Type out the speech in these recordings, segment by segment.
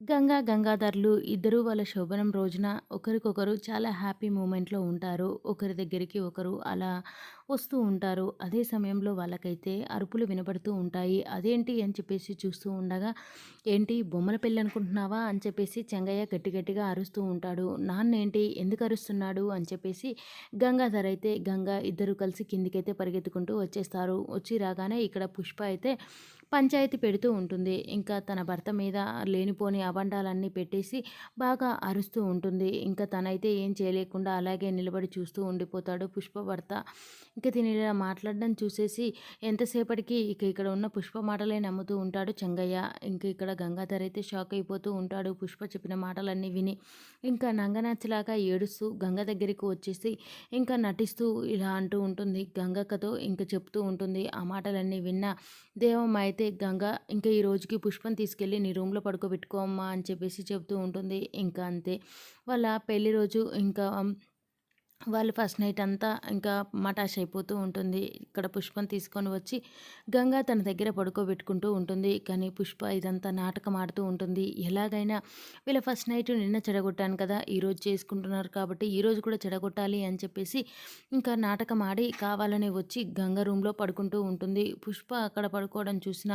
గంగా, గంగాధర్లు ఇద్దరు వాళ్ళ శోభనం రోజున ఒకరికొకరు చాలా హ్యాపీ మూమెంట్‌లో ఉంటారు. ఒకరి దగ్గరికి ఒకరు అలా వస్తూ ఉంటారు. అదే సమయంలో వాళ్ళకైతే అరుపులు వినబడుతూ ఉంటాయి. అదేంటి అని చెప్పేసి చూస్తూ ఉండగా, "ఏంటి బొమ్మల పెళ్ళనుకుంటున్నావా అని చెప్పేసి చెంగయ్య గట్టి గట్టిగా అరుస్తూ ఉంటాడు. "నాన్నేంటి ఎందుకు అరుస్తున్నాడు?" అని చెప్పేసి గంగాధర్ అయితే, గంగా ఇద్దరు కలిసి కిందికైతే పరిగెత్తుకుంటూ వచ్చేస్తారు. వచ్చి రాగానే ఇక్కడ పుష్ప అయితే పంచాయతీ పెడుతూ ఉంటుంది. ఇంకా తన భర్త మీద లేనిపోని అబండాలన్నీ పెట్టేసి బాగా అరుస్తూ ఉంటుంది. ఇంకా తనైతే ఏం చేయలేకుండా అలాగే నిలబడి చూస్తూ ఉండిపోతాడు పుష్ప భర్త. ఇంక తిని ఇలా మాట్లాడడం చూసేసి ఎంతసేపటికి ఇక ఇక్కడ ఉన్న పుష్ప మాటలే నమ్ముతూ ఉంటాడు చెంగయ్య. ఇంకా ఇక్కడ గంగాధర్ అయితే షాక్ అయిపోతూ ఉంటాడు పుష్ప చెప్పిన మాటలన్నీ విని. ఇంకా నంగనాచిలాగా ఏడుస్తూ గంగ దగ్గరికి వచ్చేసి ఇంకా నటిస్తూ ఇలా అంటూ ఉంటుంది. గంగక్కతో ఇంకా చెప్తూ ఉంటుంది. ఆ మాటలన్నీ విన్న దేవమ్మ అయితే గంగ ఇంకా ఈ రోజుకి పుష్పం తీసుకెళ్ళి నీ రూమ్‌లో పడుకోబెట్టుకో అమ్మా అని చెప్పేసి చెప్తూ ఉంటుంది. ఇంకా అంతే. వాళ్ళ పెళ్ళి రోజు ఇంకా వాళ్ళు ఫస్ట్ నైట్ అంతా ఇంకా మటాష్ అయిపోతూ ఉంటుంది. ఇక్కడ పుష్పం తీసుకొని వచ్చి గంగా తన దగ్గర పడుకోబెట్టుకుంటూ ఉంటుంది. కానీ పుష్ప ఇదంతా నాటకం ఆడుతూ ఉంటుంది. ఎలాగైనా వీళ్ళ ఫస్ట్ నైట్ నిన్న చెడగొట్టాను కదా! ఈరోజు చేసుకుంటున్నారు కాబట్టి ఈరోజు కూడా చెడగొట్టాలి అని చెప్పేసి ఇంకా నాటకం ఆడి కావాలని వచ్చి గంగ రూమ్‌లో పడుకుంటూ ఉంటుంది. పుష్ప అక్కడ పడుకోవడం చూసిన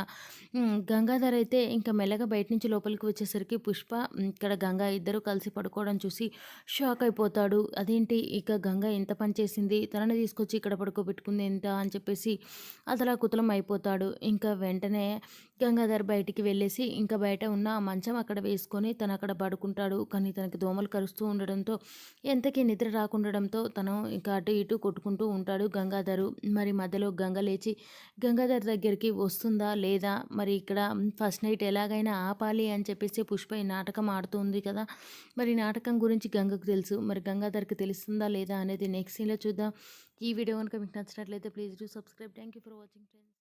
గంగాధర్ అయితే ఇంకా మెల్లగా బయట నుంచి లోపలికి వచ్చేసరికి పుష్ప ఇక్కడ గంగా ఇద్దరు కలిసి పడుకోవడం చూసి షాక్ అయిపోతాడు. అదేంటి ఇక గంగ ఎంత పనిచేసింది తనని తీసుకొచ్చి ఇక్కడ పడుకోబెట్టుకుంది ఎంత? అని చెప్పేసి అతల కుతలం అయిపోతాడు. ఇంకా వెంటనే గంగాధర్ బయటికి వెళ్ళేసి ఇంకా బయట ఉన్న ఆ మంచం అక్కడ వేసుకొని తను అక్కడ పడుకుంటాడు. కానీ తనకి దోమలు కరుస్తూ ఉండడంతో ఎంతకీ నిద్ర రాకుండడంతో తను ఇంకా అటు ఇటు కొట్టుకుంటూ ఉంటాడు గంగాధరు. మరి మధ్యలో గంగ లేచి గంగాధర్ దగ్గరికి వస్తుందా? లేదా? మరి ఇక్కడ ఫస్ట్ నైట్ ఎలాగైనా ఆపాలి అని చెప్పేసి పుష్ప ఈ నాటకం ఆడుతుంది కదా. మరి నాటకం గురించి గంగకు తెలుసు. మరి గంగాధర్కి తెలుస్తుందా లేదా? అనేది నెక్స్ట్ సీన్లో చూద్దాం ఈ వీడియో కనుక మీకు నచ్చినట్లయితే please do subscribe thank you for watching friends